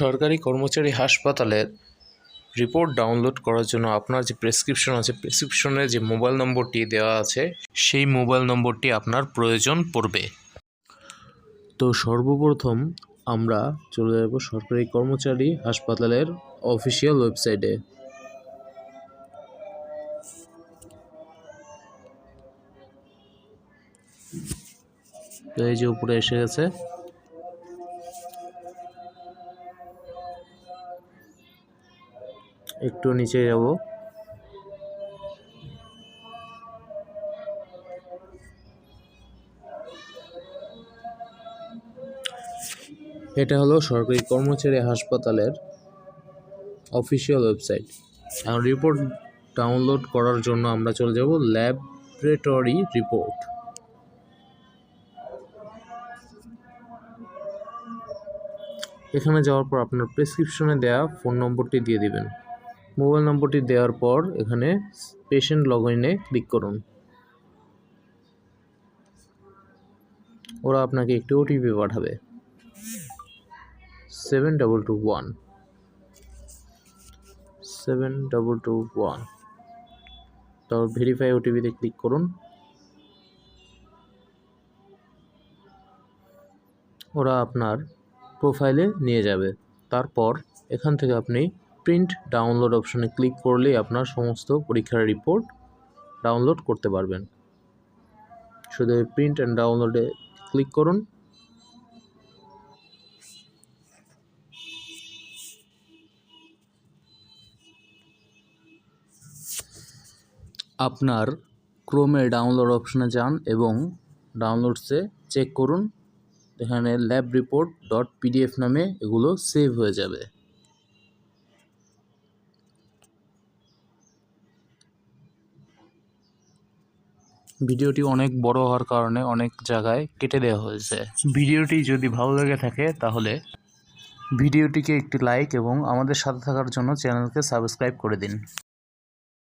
সরকারি কর্মচারী হাসপাতালের রিপোর্ট ডাউনলোড করার জন্য আপনার যে প্রেসক্রিপশন আছে প্রেসক্রিপশনে যে মোবাইল নম্বরটি দেওয়া আছে, সেই মোবাইল নম্বরটি আপনার প্রয়োজন পড়বে। তো সর্বপ্রথম আমরা চলে যাব সরকারি কর্মচারী হাসপাতালের অফিসিয়াল ওয়েবসাইটে তো এই যে উপরে এসে গেছে। একটু নিচে যাব। এটা হলো সরকারি কর্মচারী হাসপাতালের অফিসিয়াল ওয়েবসাইট। এখন রিপোর্ট ডাউনলোড করার জন্য আমরা চলে যাব ল্যাবরেটরি রিপোর্ট। এখানে যাওয়ার পর আপনার প্রেসক্রিপশনে দেওয়া ফোন নম্বরটি দিয়ে দিবেন। মোবাইল নম্বরটি দেওয়ার পর এখানে পেশেন্ট লগ ইনে ক্লিক করুন। ওরা আপনাকে একটি ওটিপি পাঠাবে। Seven double two one seven double two one তারপর ভেরিফাই ওটিপিতে ক্লিক করুন। ওরা আপনার প্রোফাইলে নিয়ে যাবে। তারপর এখান থেকে আপনি প্রিন্ট ডাউনলোড অপশনে ক্লিক করলেই আপনার সমস্ত পরীক্ষার রিপোর্ট ডাউনলোড করতে পারবেন। শুধু প্রিন্ট অ্যান্ড ডাউনলোডে ক্লিক করুন। আপনার ক্রোমে ডাউনলোড অপশনে যান এবং ডাউনলোডসে চেক করুন। এখানে ল্যাব রিপোর্ট ডট পিডিএফ নামে এগুলো সেভ হয়ে যাবে। ভিডিওটি অনেক বড় হওয়ার কারণে অনেক জায়গায় কেটে দেওয়া হয়েছে। ভিডিওটি যদি ভালো লেগে থাকে, তাহলে ভিডিওটিকে একটি লাইক এবং আমাদের সাথে থাকার জন্য চ্যানেলকে সাবস্ক্রাইব করে দিন।